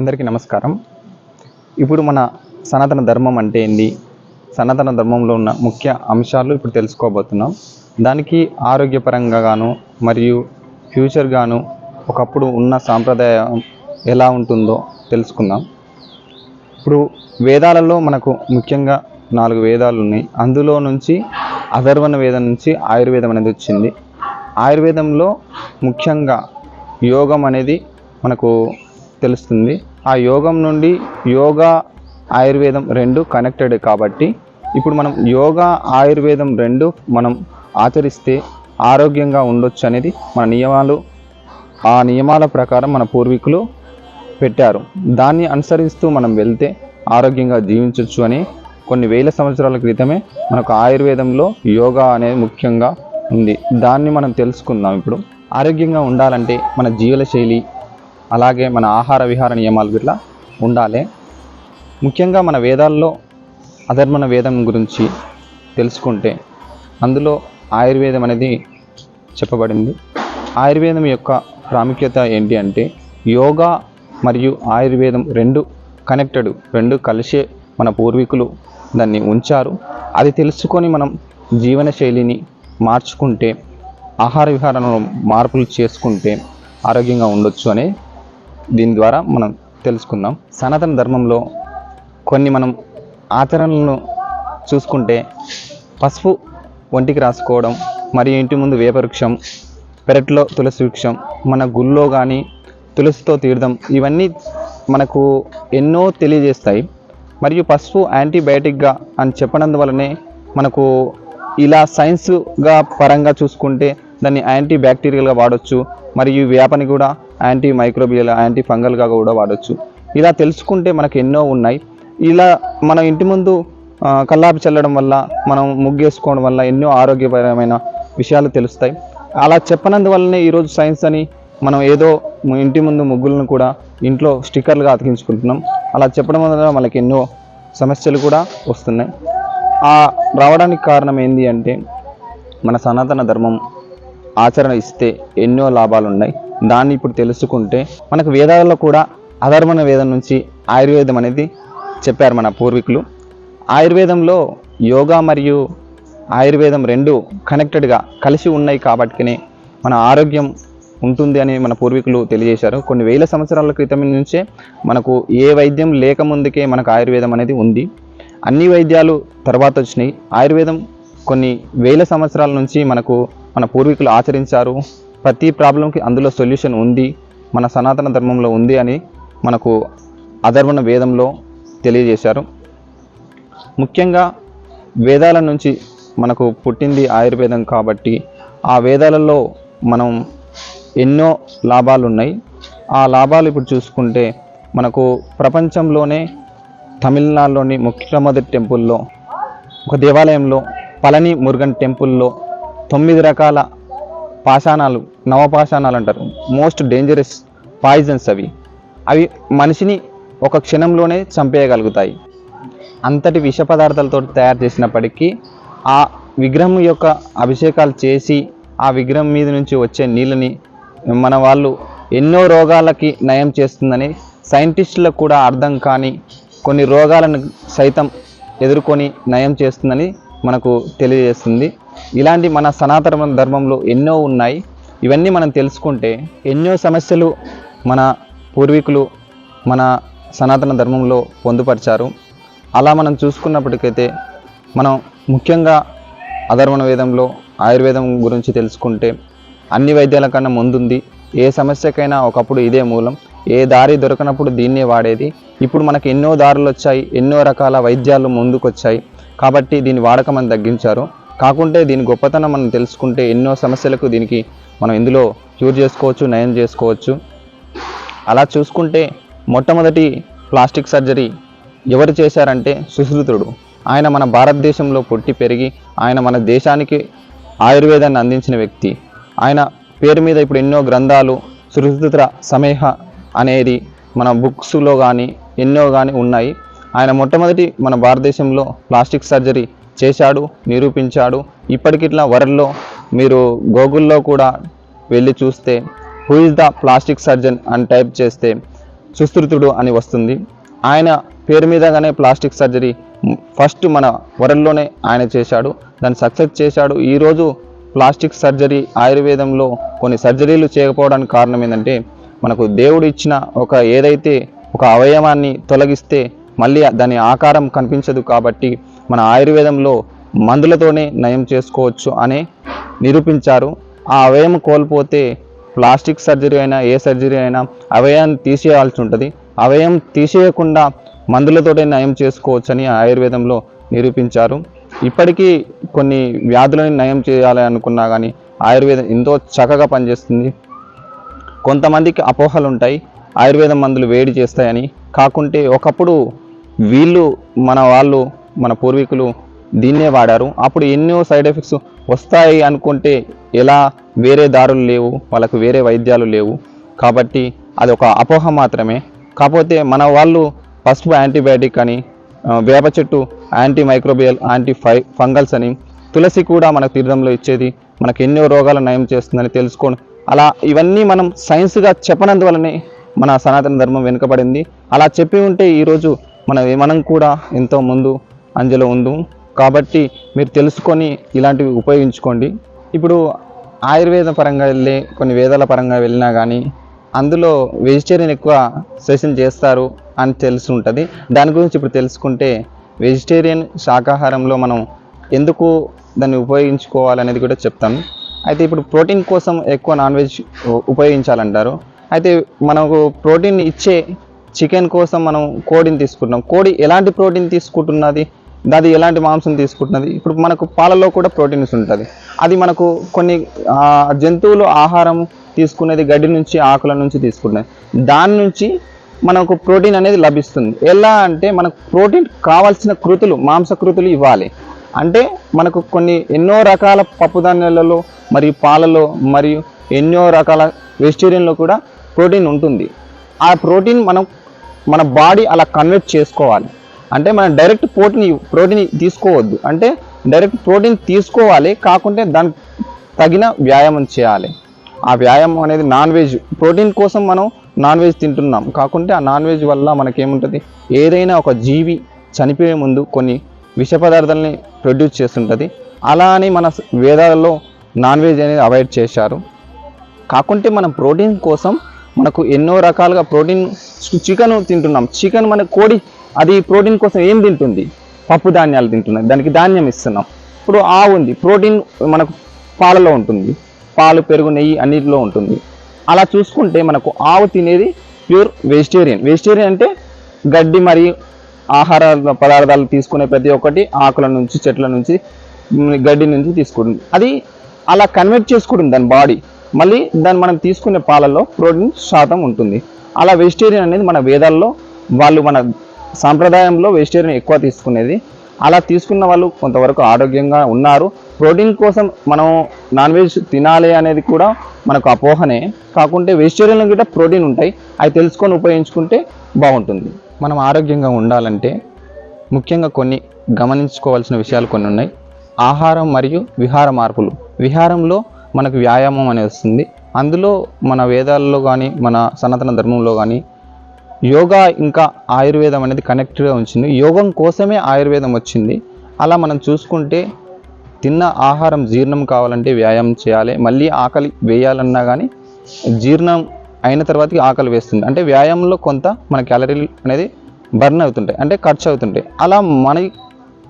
అందరికీ నమస్కారం. ఇప్పుడు మన సనాతన ధర్మం అంటే ఏంది? సనాతన ధర్మంలో ఉన్న ముఖ్య అంశాలు ఇప్పుడు తెలుసుకోబోతున్నాం. దానికి ఆరోగ్యపరంగా గాను మరియు ఫ్యూచర్ గాను ఒకప్పుడు ఉన్న సాంప్రదాయం ఎలా ఉంటుందో తెలుసుకుందాం. ఇప్పుడు వేదాలలో మనకు ముఖ్యంగా నాలుగు వేదాలు ఉన్నాయి. అందులో నుంచి అధర్వణ వేదం నుంచి ఆయుర్వేదం అనేది వచ్చింది. ఆయుర్వేదంలో ముఖ్యంగా యోగం అనేది మనకు తెలుస్తుంది. ఆ యోగం నుండి యోగా ఆయుర్వేదం రెండు కనెక్టెడ్ కాబట్టి ఇప్పుడు మనం యోగా ఆయుర్వేదం రెండు మనం ఆచరిస్తే ఆరోగ్యంగా ఉండొచ్చు అనేది మన నియమాలు. ఆ నియమాల ప్రకారం మన పూర్వీకులు పెట్టారు. దాన్ని అనుసరిస్తూ మనం వెళ్తే ఆరోగ్యంగా జీవించవచ్చు అని కొన్ని వేల సంవత్సరాల క్రితమే మనకు ఆయుర్వేదంలో యోగా అనేది ముఖ్యంగా ఉంది. దాన్ని మనం తెలుసుకుందాం ఇప్పుడు. ఆరోగ్యంగా ఉండాలంటే మన జీవన శైలి అలాగే మన ఆహార విహార నియమాలు ఇట్లా ఉండాలి. ముఖ్యంగా మన వేదాల్లో అధర్మణ వేదం గురించి తెలుసుకుంటే అందులో ఆయుర్వేదం అనేది చెప్పబడింది. ఆయుర్వేదం యొక్క ప్రాముఖ్యత ఏంటి అంటే యోగా మరియు ఆయుర్వేదం రెండు కనెక్టెడ్ రెండు కలిసే మన పూర్వీకులు దాన్ని ఉంచారు. అది తెలుసుకొని మనం జీవన శైలిని మార్చుకుంటే ఆహార విహారంలో మార్పులు చేసుకుంటే ఆరోగ్యంగా ఉండొచ్చు అనే దీని ద్వారా మనం తెలుసుకుందాం. సనాతన ధర్మంలో కొన్ని మనం ఆచరణలను చూసుకుంటే పసుపు ఒంటికి రాసుకోవడం మరియు ఇంటి ముందు వేపవృక్షం పెరట్లో తులసి వృక్షం మన గుళ్ళో కానీ తులసితో తీర్థం ఇవన్నీ మనకు ఎన్నో తెలియజేస్తాయి. మరియు పసుపు యాంటీబయాటిక్గా అని చెప్పనందువలనే మనకు ఇలా సైన్స్గా పరంగా చూసుకుంటే దాన్ని యాంటీ బ్యాక్టీరియల్గా వాడచ్చు. మరియు వేపని కూడా యాంటీ మైక్రోబియల్ యాంటీ ఫంగల్గా కూడా వాడచ్చు. ఇలా తెలుసుకుంటే మనకు ఎన్నో ఉన్నాయి. ఇలా మన ఇంటి ముందు కల్లాపి చల్లడం వల్ల మనం ముగ్గేసుకోవడం వల్ల ఎన్నో ఆరోగ్యపరమైన విషయాలు తెలుస్తాయి. అలా చెప్పనందువల్లనే ఈరోజు సైన్స్ అని మనం ఏదో ఇంటి ముందు ముగ్గులను కూడా ఇంట్లో స్టిక్కర్లుగా అతికించుకుంటున్నాం. అలా చెప్పడం వల్ల మనకి ఎన్నో సమస్యలు కూడా వస్తున్నాయి. ఆ రావడానికి కారణం ఏంటి అంటే మన సనాతన ధర్మం ఆచరణ ఇస్తే ఎన్నో లాభాలు ఉన్నాయి దాన్ని ఇప్పుడు తెలుసుకుంటే మనకు వేదాలలో కూడా అధర్మణ వేదం నుంచి ఆయుర్వేదం అనేది చెప్పారు మన పూర్వీకులు. ఆయుర్వేదంలో యోగా మరియు ఆయుర్వేదం రెండు కనెక్టెడ్గా కలిసి ఉన్నాయి కాబట్టినే మన ఆరోగ్యం ఉంటుంది అని మన పూర్వీకులు తెలియజేశారు. కొన్ని వేల సంవత్సరాల క్రితం నుంచే మనకు ఏ వైద్యం లేకముందుకే మనకు ఆయుర్వేదం అనేది ఉంది. అన్ని వైద్యాలు తర్వాత వచ్చినాయి. ఆయుర్వేదం కొన్ని వేల సంవత్సరాల నుంచి మనకు మన పూర్వీకులు ఆచరించారు. ప్రతి ప్రాబ్లంకి అందులో సొల్యూషన్ ఉంది మన సనాతన ధర్మంలో ఉంది అని మనకు అధర్వణ వేదంలో తెలియజేశారు. ముఖ్యంగా వేదాల నుంచి మనకు పుట్టింది ఆయుర్వేదం కాబట్టి ఆ వేదాలలో మనం ఎన్నో లాభాలు ఉన్నాయి. ఆ లాభాలు ఇప్పుడు చూసుకుంటే మనకు ప్రపంచంలోనే తమిళనాడులోని మొట్టమొదటి టెంపుల్లో ఒక దేవాలయంలో పళని మురుగన్ టెంపుల్లో తొమ్మిది రకాల పాషాణాలు నవపాషాణాలు అంటారు. మోస్ట్ డేంజరస్ పాయిజన్స్ అవి. అవి మనిషిని ఒక క్షణంలోనే చంపేయగలుగుతాయి. అంతటి విష పదార్థాలతో తయారు చేసినప్పటికీ ఆ విగ్రహం యొక్క అభిషేకాలు చేసి ఆ విగ్రహం మీద నుంచి వచ్చే నీళ్ళని మన వాళ్ళు ఎన్నో రోగాలకి నయం చేస్తుందని సైంటిస్టులకు కూడా అర్థం కాని కొన్ని రోగాలను సైతం ఎదుర్కొని నయం చేస్తుందని మనకు తెలియజేస్తుంది. ఇలాంటి మన సనాతన ధర్మంలో ఎన్నో ఉన్నాయి. ఇవన్నీ మనం తెలుసుకుంటే ఎన్నో సమస్యలు మన పూర్వీకులు మన సనాతన ధర్మంలో పొందుపరిచారు. అలా మనం చూసుకున్నప్పటికైతే మనం ముఖ్యంగా అధర్వణ వేదంలో ఆయుర్వేదం గురించి తెలుసుకుంటే అన్ని వైద్యాల కన్నా ముందుంది. ఏ సమస్యకైనా ఒకప్పుడు ఇదే మూలం. ఏ దారి దొరకనప్పుడు దీన్నే వాడేది. ఇప్పుడు మనకు ఎన్నో దారులు వచ్చాయి ఎన్నో రకాల వైద్యాలు ముందుకు వచ్చాయి కాబట్టి దీని వాడకం అని తగ్గించారు. కాకుంటే దీని గొప్పతనం మనం తెలుసుకుంటే ఎన్నో సమస్యలకు దీనికి మనం ఇందులో క్యూర్ చేసుకోవచ్చు నయం చేసుకోవచ్చు. అలా చూసుకుంటే మొట్టమొదటి ప్లాస్టిక్ సర్జరీ ఎవరు చేశారంటే సుశ్రుతుడు. ఆయన మన భారతదేశంలో పుట్టి పెరిగి ఆయన మన దేశానికి ఆయుర్వేదాన్ని అందించిన వ్యక్తి. ఆయన పేరు మీద ఇప్పుడు ఎన్నో గ్రంథాలు సుశ్రుత సమేహ అనేది మన బుక్స్లో కానీ ఎన్నో కానీ ఉన్నాయి. ఆయన మొట్టమొదటి మన భారతదేశంలో ప్లాస్టిక్ సర్జరీ చేశాడు నిరూపించాడు. ఇప్పటికిట్లా వరల్డ్లో మీరు గూగుల్లో కూడా వెళ్ళి చూస్తే who is the plastic surgeon? అని టైప్ చేస్తే సుస్థృతుడు అని వస్తుంది. ఆయన పేరు మీదగానే ప్లాస్టిక్ సర్జరీ ఫస్ట్ మన వరల్డ్లోనే ఆయన చేశాడు. దాన్ని సక్సెస్ చేశాడు. ఈరోజు ప్లాస్టిక్ సర్జరీ ఆయుర్వేదంలో కొన్ని సర్జరీలు చేయకపోవడానికి కారణం ఏంటంటే మనకు దేవుడు ఇచ్చిన ఒక ఏదైతే ఒక అవయవాన్ని తొలగిస్తే మళ్ళీ దాని ఆకారం కనిపించదు కాబట్టి మన ఆయుర్వేదంలో మందులతోనే నయం చేసుకోవచ్చు అని నిరూపించారు. ఆ అవయం కోల్పోతే ప్లాస్టిక్ సర్జరీ అయినా ఏ సర్జరీ అయినా అవయాన్ని తీసేయాల్సి ఉంటుంది. అవయం తీసేయకుండా మందులతోటే నయం చేసుకోవచ్చని ఆయుర్వేదంలో నిరూపించారు. ఇప్పటికీ కొన్ని వ్యాధులని నయం చేయాలి అనుకున్నా కానీ ఆయుర్వేదం ఎంతో చక్కగా పనిచేస్తుంది. కొంతమందికి అపోహలు ఉంటాయి. ఆయుర్వేదం మందులు వేడి చేస్తాయని. కాకుంటే ఒకప్పుడు వీళ్ళు మన వాళ్ళు మన పూర్వీకులు దీన్నే వాడారు. అప్పుడు ఎన్నో సైడ్ ఎఫెక్ట్స్ వస్తాయి అనుకుంటే ఎలా వేరే దారులు లేవు వాళ్ళకు వేరే వైద్యాలు లేవు. కాబట్టి అది ఒక అపోహ మాత్రమే. కాకపోతే మన వాళ్ళు పసుపు యాంటీబయాటిక్ అని వేప చెట్టు యాంటీ మైక్రోబియల్ యాంటీ ఫై ఫంగల్స్ అని తులసి కూడా మనకు తీర్థంలో ఇచ్చేది మనకు ఎన్నో రోగాలు నయం చేస్తుందని తెలుసుకోండి అలా ఇవన్నీ మనం సైన్స్గా చెప్పనందువలనే మన సనాతన ధర్మం వెనుకబడింది. అలా చెప్పి ఉంటే ఈరోజు మన మనం కూడా ఎంతో ముందు అందులో ఉందు కాబట్టి మీరు తెలుసుకొని ఇలాంటివి ఉపయోగించుకోండి. ఇప్పుడు ఆయుర్వేద పరంగా వెళ్ళి కొన్ని వేదాల పరంగా వెళ్ళినా కానీ అందులో వెజిటేరియన్ ఎక్కువ సెషన్ చేస్తారు అని తెలిసి ఉంటుంది దాని గురించి ఇప్పుడు తెలుసుకుంటే వెజిటేరియన్ శాకాహారంలో మనం ఎందుకు దాన్ని ఉపయోగించుకోవాలనేది కూడా చెప్తాను. అయితే ఇప్పుడు ప్రోటీన్ కోసం ఎక్కువ నాన్ వెజ్ ఉపయోగించాలంటారు. అయితే మనకు ప్రోటీన్ ఇచ్చే చికెన్ కోసం మనం కోడిని తీసుకుంటున్నాం. కోడి ఎలాంటి ప్రోటీన్ తీసుకుంటున్నది? అది ఎలాంటి మాంసం తీసుకుంటున్నది? ఇప్పుడు మనకు పాలలో కూడా ప్రోటీన్స్ ఉంటుంది. అది మనకు కొన్ని జంతువులు ఆహారం తీసుకునేది గడ్డి నుంచి ఆకుల నుంచి తీసుకునేది దాని నుంచి మనకు ప్రోటీన్ అనేది లభిస్తుంది. ఎలా అంటే మనకు ప్రోటీన్ కావాల్సిన కృతులు మాంసకృతులు ఇవ్వాలి. అంటే మనకు కొన్ని ఎన్నో రకాల పప్పుధాన్యాలలో మరియు పాలలో మరియు ఎన్నో రకాల వెజిటేరియన్లో కూడా ప్రోటీన్ ఉంటుంది. ఆ ప్రోటీన్ మనం మన బాడీ అలా కన్వర్ట్ చేసుకోవాలి. అంటే మనం డైరెక్ట్ ప్రోటీన్ ప్రోటీన్ తీసుకోవద్దు. అంటే డైరెక్ట్ ప్రోటీన్ తీసుకోవాలి కాకుంటే దానికి తగిన వ్యాయామం చేయాలి. ఆ వ్యాయామం అనేది నాన్ వెజ్ ప్రోటీన్ కోసం మనం నాన్ వెజ్ తింటున్నాం. కాకుంటే ఆ నాన్ వెజ్ వల్ల మనకేముంటుంది? ఏదైనా ఒక జీవి చనిపోయే ముందు కొన్ని విష పదార్థాలని ప్రొడ్యూస్ చేస్తుంటుంది. అలా అని మన వేదాలలో నాన్ వెజ్ అనేది అవాయిడ్ చేశారు. కాకుంటే మనం ప్రోటీన్ కోసం మనకు ఎన్నో రకాలుగా ప్రోటీన్ చికెన్ తింటున్నాం. చికెన్ మన కోడి అది ప్రోటీన్ కోసం ఏం తింటుంది? పప్పు ధాన్యాలు తింటున్నాయి. దానికి ధాన్యం ఇస్తున్నాం. ఇప్పుడు ఆవు ఉంది. ప్రోటీన్ మనకు పాలలో ఉంటుంది. పాలు పెరుగు నెయ్యి అన్నిటిలో ఉంటుంది. అలా చూసుకుంటే మనకు ఆవు తినేది ప్యూర్ వెజిటేరియన్. వెజిటేరియన్ అంటే గడ్డి మరియు ఆహార పదార్థాలు తీసుకునే ప్రతి ఒక్కటి ఆకుల నుంచి చెట్ల నుంచి గడ్డి నుంచి తీసుకుంటుంది. అది అలా కన్వర్ట్ చేసుకుంటుంది దాని బాడీ. మళ్ళీ దాన్ని మనం తీసుకునే పాలలో ప్రోటీన్ శాతం ఉంటుంది. అలా వెజిటేరియన్ అనేది మన వేదాల్లో వాళ్ళు మన సాంప్రదాయంలో వెజిటేరియన్ ఎక్కువ తీసుకునేది. అలా తీసుకున్న వాళ్ళు కొంతవరకు ఆరోగ్యంగా ఉన్నారు. ప్రోటీన్ కోసం మనం నాన్ వెజ్ తినాలి అనేది కూడా మనకు అపోహనే. కాకుంటే వెజిటేరియన్లో కూడా ప్రోటీన్ ఉంటాయి. అవి తెలుసుకొని ఉపయోగించుకుంటే బాగుంటుంది. మనం ఆరోగ్యంగా ఉండాలంటే ముఖ్యంగా కొన్ని గమనించుకోవాల్సిన విషయాలు కొన్ని ఉన్నాయి. ఆహారం మరియు విహార మార్పులు. విహారంలో మనకు వ్యాయామం అనేది వస్తుంది. అందులో మన వేదాల్లో కానీ మన సనాతన ధర్మంలో కానీ యోగా ఇంకా ఆయుర్వేదం అనేది కనెక్టెడ్గా ఉంచింది. యోగం కోసమే ఆయుర్వేదం వచ్చింది. అలా మనం చూసుకుంటే తిన్న ఆహారం జీర్ణం కావాలంటే వ్యాయామం చేయాలి. మళ్ళీ ఆకలి వేయాలన్నా కానీ జీర్ణం అయిన తర్వాతకి ఆకలి వేస్తుంది. అంటే వ్యాయామంలో కొంత మన క్యాలరీలు అనేది బర్న్ అవుతుంటాయి. అంటే ఖర్చు అవుతుంటాయి. అలా మన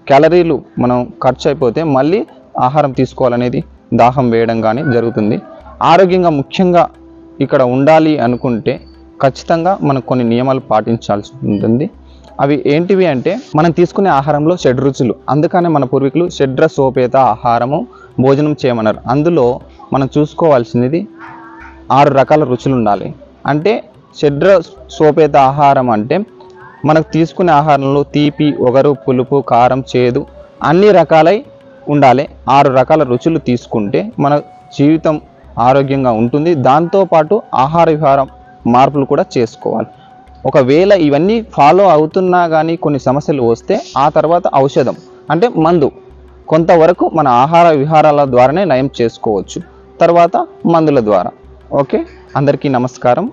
క్యాలరీలు మనం ఖర్చు అయిపోతే మళ్ళీ ఆహారం తీసుకోవాలనేది దాహం వేయడం కానీ జరుగుతుంది. ఆరోగ్యంగా ముఖ్యంగా ఇక్కడ ఉండాలి అనుకుంటే ఖచ్చితంగా మనం కొన్ని నియమాలు పాటించాల్సి ఉంటుంది. అవి ఏంటివి అంటే మనం తీసుకునే ఆహారంలో షడ్ రుచులు అందుకనే మన పూర్వీకులు షడ్ర సోపేత ఆహారము భోజనం చేయమన్నారు. అందులో మనం చూసుకోవాల్సినది ఆరు రకాల రుచులు ఉండాలి. అంటే షడ్ర సోపేత ఆహారం అంటే మనకు తీసుకునే ఆహారంలో తీపి ఒగరు పులుపు కారం చేదు అన్ని రకాలై ఉండాలి. ఆరు రకాల రుచులు తీసుకుంటే మన జీవితం ఆరోగ్యంగా ఉంటుంది. దాంతోపాటు ఆహార విహారం మార్పులు కూడా చేసుకోవాలి. ఒకవేళ ఇవన్నీ ఫాలో అవుతున్నా కానీ కొన్ని సమస్యలు వస్తే ఆ తర్వాత ఔషధం అంటే మందు కొంతవరకు మన ఆహార విహారాల ద్వారానే నయం చేసుకోవచ్చు. తర్వాత మందుల ద్వారా. ఓకే? అందరికీ నమస్కారం.